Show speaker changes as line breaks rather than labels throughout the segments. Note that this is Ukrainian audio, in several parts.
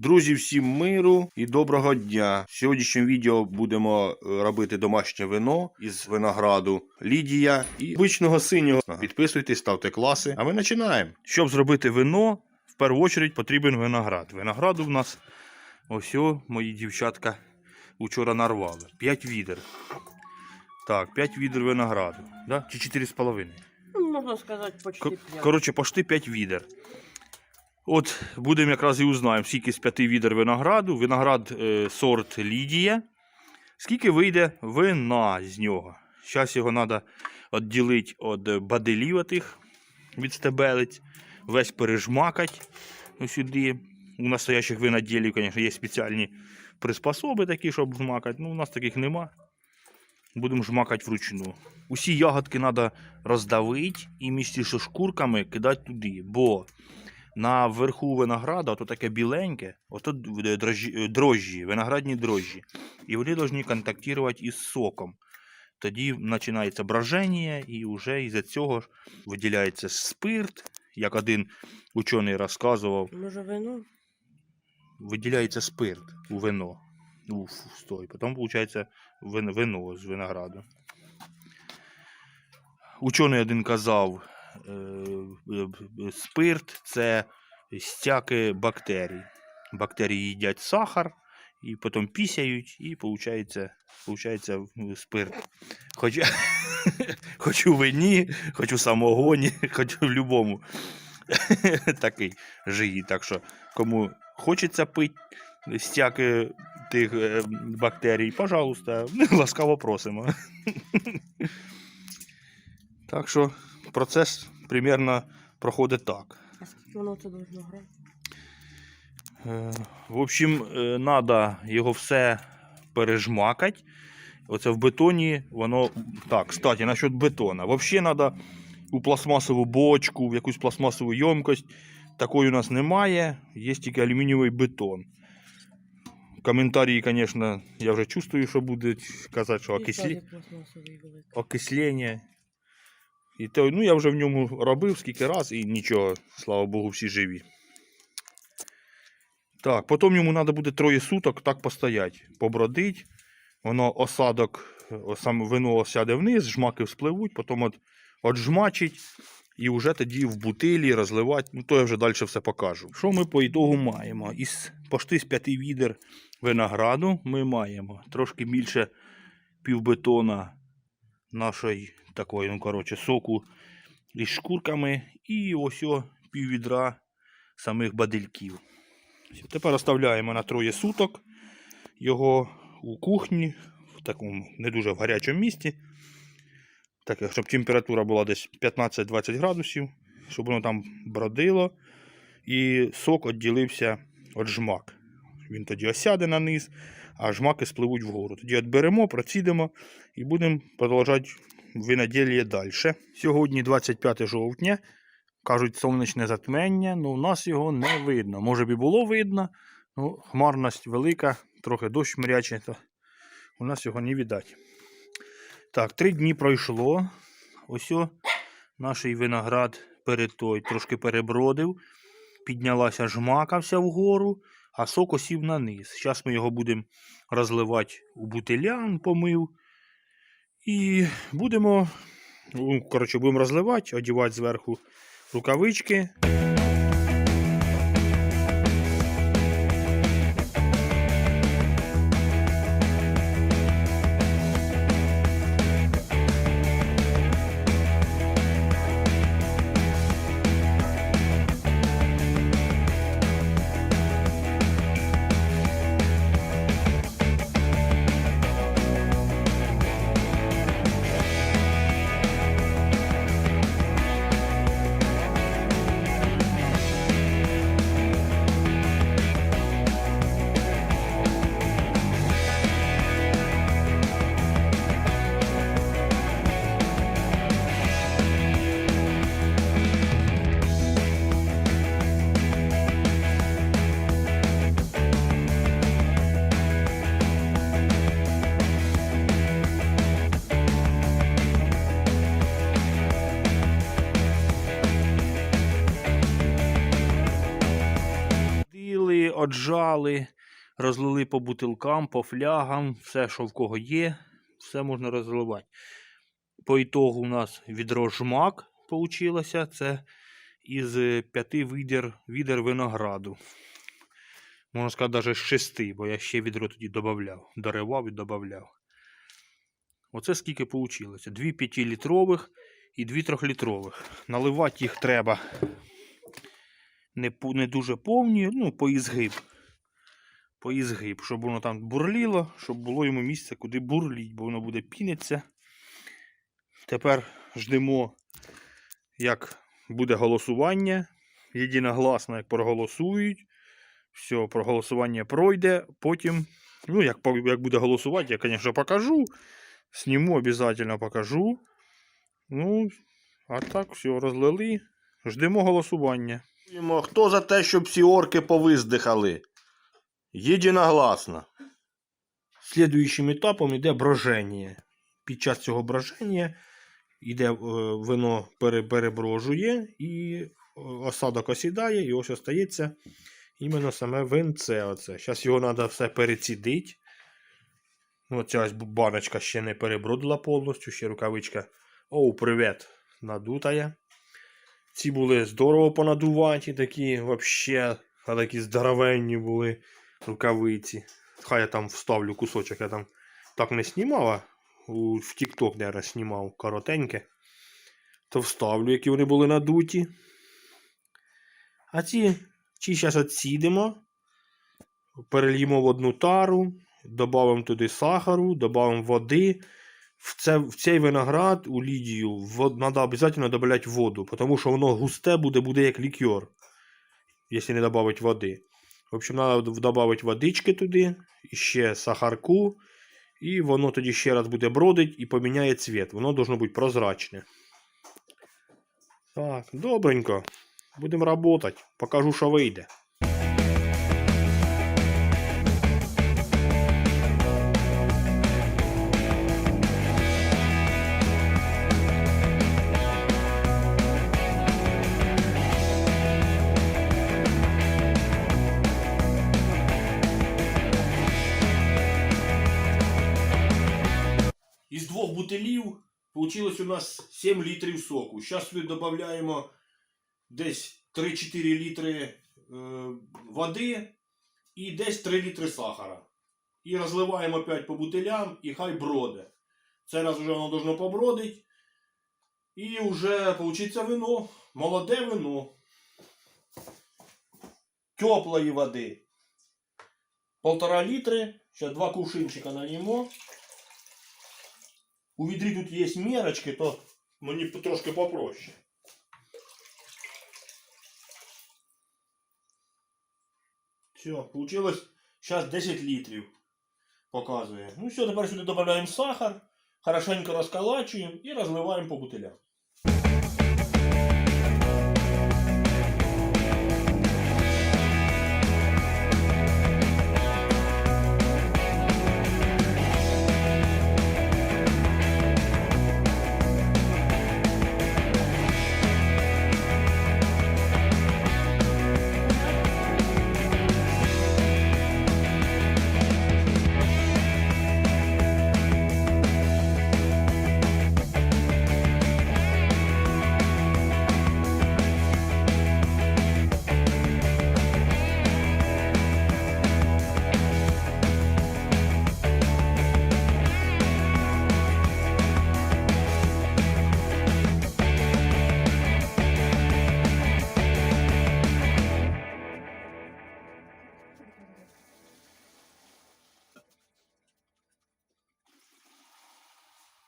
Друзі, всім миру і доброго дня. В сьогоднішньому відео будемо е, робити домашнє вино із винограду Лідія і обичного синього. Підписуйтесь, ставте класи. А ми починаємо. Щоб зробити вино, в першу чергу потрібен виноград. Винограду в нас ось о, мої дівчатка вчора нарвали. 5 відер. Так, 5 відер винограду. Да? Чи 4,5?
Ну, Можна сказати, почти
Ко-
п'ять.
Коротше, почти 5 відер. От будемо якраз і узнаємо, скільки з 5 відер винограду. Виноград е, сорт Лідія. Скільки вийде вина з нього. Зараз його треба відділити від баделів отих, від стебелець, весь пережмакати сюди. У настоящих виноділів, звісно, є спеціальні приспособи такі, щоб жмакати. Ну, у нас таких нема. Будемо жмакати вручну. Усі ягодки треба роздавити і місті шкурками кидати туди. Бо на верху винограда, ото таке біленьке, ото дрожжі, е, дрожжі, виноградні дрожжі. І вони повинні контактувати із соком. Тоді починається броження, і вже із-за цього виділяється спирт, як один учений розказував,
Може вино?
виділяється спирт у вино. У стой. Потім виходить вино з винограду. Учений один казав, е, е, е, спирт це стяки бактерій. Бактерії їдять сахар і потім пісяють, і виходить, спирт. Хоч, хоч у вині, хоч у самогоні, хоч у будь-якому такий жиї. Так що, кому хочеться пити стяки тих е, бактерій, пожалуйста, ласкаво просимо. Так що процес примерно проходить так.
А скільки воно це должно грати?
Е, В общем, треба його все пережмакати. Оце в бетоні воно. Так, кстати, насчет бетона. Взагалі треба у пластмасову бочку, в якусь пластмасову ємкость. Такої у нас немає, є тільки алюмінієвий бетон. Коментарі, звісно, я вже чувствую, що будуть казати, що окислі... окислення. І то, ну, я вже в ньому робив скільки раз і нічого, слава Богу, всі живі. Так, потім йому треба буде троє суток так постоять, побродить. Воно осадок, саме вино осяде вниз, жмаки вспливуть, потім от, отжмачить і вже тоді в бутилі розливати. Ну, то я вже далі все покажу. Що ми по ітогу маємо? Із пошти з п'яти відер винограду ми маємо трошки більше півбетона нашої такої, ну, коротше, соку із шкурками і ось о пів самих бадельків. Тепер оставляємо на троє суток його у кухні, в такому не дуже гарячому місці. Так, щоб температура була десь 15-20 градусів, щоб воно там бродило. І сок відділився від жмак. Він тоді осяде на низ, а жмаки спливуть вгору. Тоді відберемо, процідимо і будемо продовжувати виноділля далі. Сьогодні 25 жовтня. Кажуть, сонячне затмення, але у нас його не видно. Може б і було видно, ну, хмарність велика, трохи дощ мряче, то у нас його не видать. Так, три дні пройшло. Ось о, наш виноград перед той трошки перебродив. Піднялася жмака вся вгору, а сок осів на низ. Зараз ми його будемо розливати у бутилян, помив. І будемо, ну, коротше, будемо розливати, одівати зверху рукавички. Поджали, розлили по бутилкам, по флягам, все, що в кого є, все можна розливати. По ітогу у нас відро жмак получилося. Це із п'яти відер, відер винограду. Можна сказати, навіть з шести, бо я ще відро тоді додавав, доривав і додавав. Оце скільки вийшло. Дві 5-літрових і дві 3-літрових. Наливати їх треба не, не дуже повні, ну, по ізгиб. Щоб воно там бурліло, щоб було йому місце, куди бурліть, бо воно буде пінитися. Тепер ждемо, як буде голосування. Єдиногласно, як проголосують. Все, проголосування пройде. Потім, ну, як, як буде голосувати, я, звісно, покажу. Сніму, обов'язково покажу. Ну, а так, все, розлили. Ждемо голосування.
Хто за те, щоб всі орки повиздихали? Єдиногласно.
Слідуючим етапом йде броження. Під час цього броження йде е, вино переброжує і е, осадок осідає, і ось остається іменно саме винце. Оце. Зараз його треба все перецідити. Ну, ця ось баночка ще не перебродила повністю, ще рукавичка. Оу, привіт! Надутая. Ці були здорово понадуваті, такі взагалі, такі здоровенні були рукавиці. Хай я там вставлю кусочок, я там так не знімав, а в TikTok, наверное, знімав коротеньке. То вставлю, які вони були надуті. А ці, ці зараз відсідимо, перельємо в одну тару, додамо туди сахару, додамо води. В, це, в цей виноград у Лідію треба обов'язково додати воду, тому що воно густе буде, буде як лікер, якщо не додати води. В общем, треба додати водички туди, ще сахарку, і воно тоді ще раз буде бродить і поміняє цвіт. Воно должно бути прозрачне. Так, добренько. Будемо працювати. Покажу, що вийде. Бутилів вийшло у нас 7 літрів соку. Зараз сюди додаємо десь 3-4 літри е, води і десь 3 літри сахара. І розливаємо опять по бутилям і хай броде. Це раз вже воно должно побродить. І вже вийде вино. Молоде вино. Теплої води. Полтора літри. Ще два кувшинчика нальємо. У відрі тут є мірочки, то мені трошки попроще. Все, получилось зараз 10 літрів. Показує. Ну все, тепер сюди додаємо сахар, хорошенько розколачуємо і розливаємо по бутилях.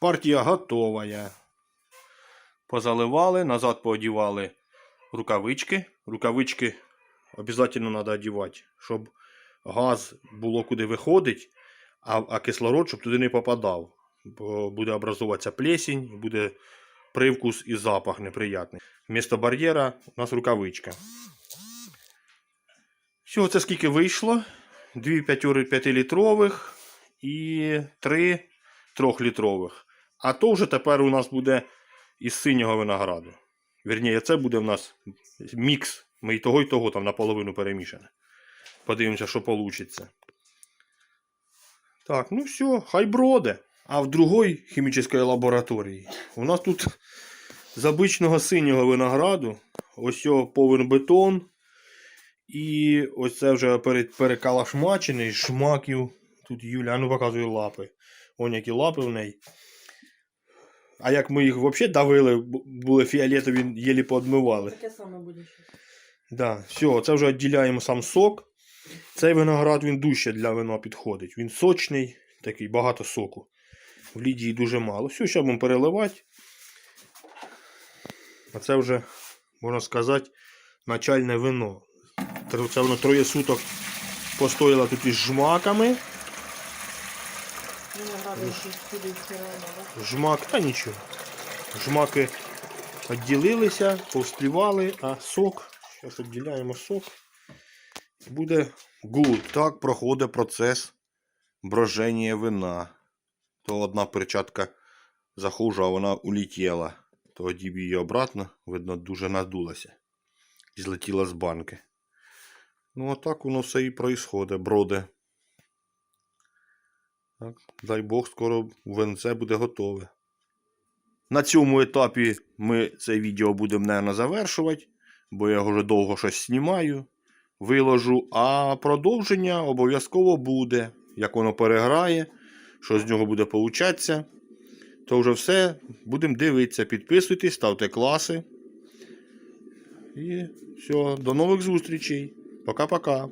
Партія готова. Позаливали, назад поодівали рукавички. Рукавички обов'язково треба одівати, щоб газ було куди виходить, а, а кислород, щоб туди не попадав. Бо буде образуватися плесінь, буде привкус і запах неприятний. Вмісто бар'єра у нас рукавичка. Всього це скільки вийшло? Дві 5-літрових і три 3-літрових. А то вже тепер у нас буде із синього винограду. Вірніше, це буде у нас мікс. Ми і того, і того там наполовину перемішане. Подивимося, що вийде. Так, ну все, хай броде. А в другій хімічній лабораторії у нас тут з обичного синього винограду ось повен бетон. І ось це вже пере- перекалашмачений, шмаків. Тут Юля, ну показує лапи. Вон які лапи в неї. А як ми їх взагалі давили, були фіолетові, єлі поодмивали.
Таке саме буде ще.
Да, все, це вже відділяємо сам сок. Цей виноград він дужче для вина підходить. Він сочний, такий багато соку. В Лідії дуже мало. Все, ще будемо переливати. А це вже, можна сказати, начальне вино. Це воно троє суток постояло тут із жмаками.
Винограду ще туди стирали, да?
Жмак, та нічого. Жмаки відділилися, повсплівали, а сок. Зараз відділяємо сок. Буде гуд. Так проходить процес броження вина. То одна перчатка захожу, а вона улетіла. Тоді б її обратно, видно, дуже надулася. І злетіла з банки. Ну, а так воно все і происходить, броде. Так, дай Бог, скоро венце буде готове. На цьому етапі ми це відео будемо, мабуть, завершувати, бо я вже довго щось знімаю, виложу, а продовження обов'язково буде. Як воно переграє, що з нього буде получатися. То вже все будемо дивитися. Підписуйтесь, ставте класи. І все, до нових зустрічей. Пока-пока.